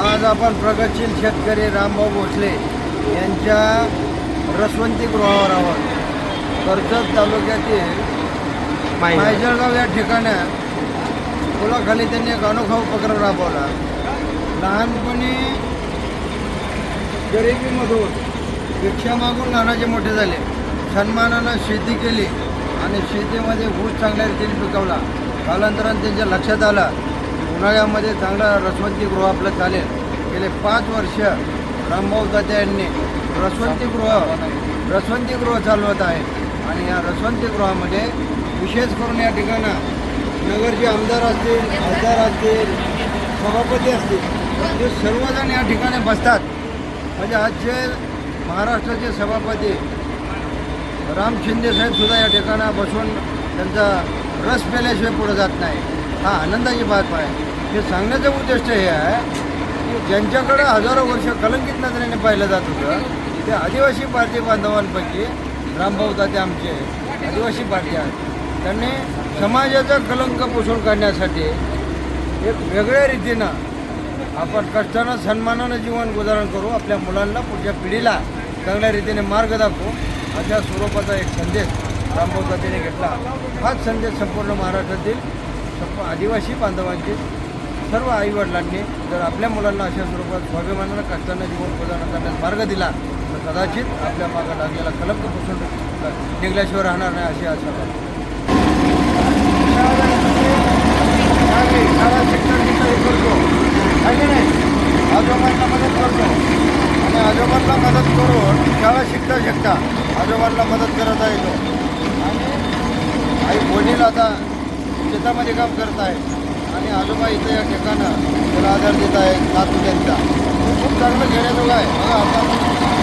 आज आपण प्रगतशील शेतकरी रामभाऊ भोसले यांच्या रसवंती गृहावर आहोत. कर्जत तालुक्यातील मायजळगाव या ठिकाणी पुलाखाली त्यांनी एक अनोखा उपक्रम राबवला. लहानपणी गरिबीमधून भिक्षा मागून लहानाचे मोठे झाले. सन्मानानं शेती केली आणि शेतीमध्ये ऊस चांगल्या रीतीने पिकवला. कालांतराने त्यांच्या लक्षात आलं उन्हाळ्यामध्ये चांगला रसवंतीगृह आपलं चालेल. गेले पाच वर्ष रामभाऊ दाते यांनी रसवंतीगृह रसवंतीगृह चालवत आहे आणि या रसवंतीगृहामध्ये विशेष करून या ठिकाणं नगरचे आमदार असतील खासदार असतील सभापती असतील ते सर्वजण या ठिकाणी बसतात. म्हणजे आजचे महाराष्ट्राचे सभापती राम शिंदेसाहेबसुद्धा या ठिकाणा बसून त्यांचा रस पेल्याशिवाय पुढं जात नाही. हा आनंदाची बात आहे. हे सांगण्याचं उद्दिष्ट हे आहे की ज्यांच्याकडं हजारो वर्ष कलंकित नजरेने पाहिलं जात होतं ते आदिवासी भारतीय बांधवांपैकी रामभाऊ ताते आमचे आदिवासी पार्टी आहेत. त्यांनी समाजाचा कलंक पुसून काढण्यासाठी एक वेगळ्या रीतीनं आपण कष्टानं सन्मानानं जीवन गुजारण करू आपल्या मुलांना पुढच्या पिढीला चांगल्या रीतीने मार्ग दाखवू अशा स्वरूपाचा एक संदेश रामभाऊ तातेने घेतला. हाच संदेश संपूर्ण महाराष्ट्रातील संप आदिवासी बांधवांची सर्व आईवडिलांनी जर आपल्या मुलांना अशा स्वरूपात स्वाभिमानानं कष्टानं जीवन प्रदान करण्यास मार्ग दिला तर कदाचित आपल्या मागं लागलेला कलंक पुसून निघल्याशिवाय राहणार नाही अशी आशा करतो. करतो आहे की नाही आजोबांना मदत करतो आणि आजोबांना मदत करून शाळा शिकता शिकता आजोबांना मदत करत आहे तो. आणि आई वडील आता शेतामध्ये काम करत आहे आणि आजोबा इथं या ठिकाणं त्याला आधार देत आहे नातू त्यांचा खूप चांगलं घेण्याजोगं आहे. बघा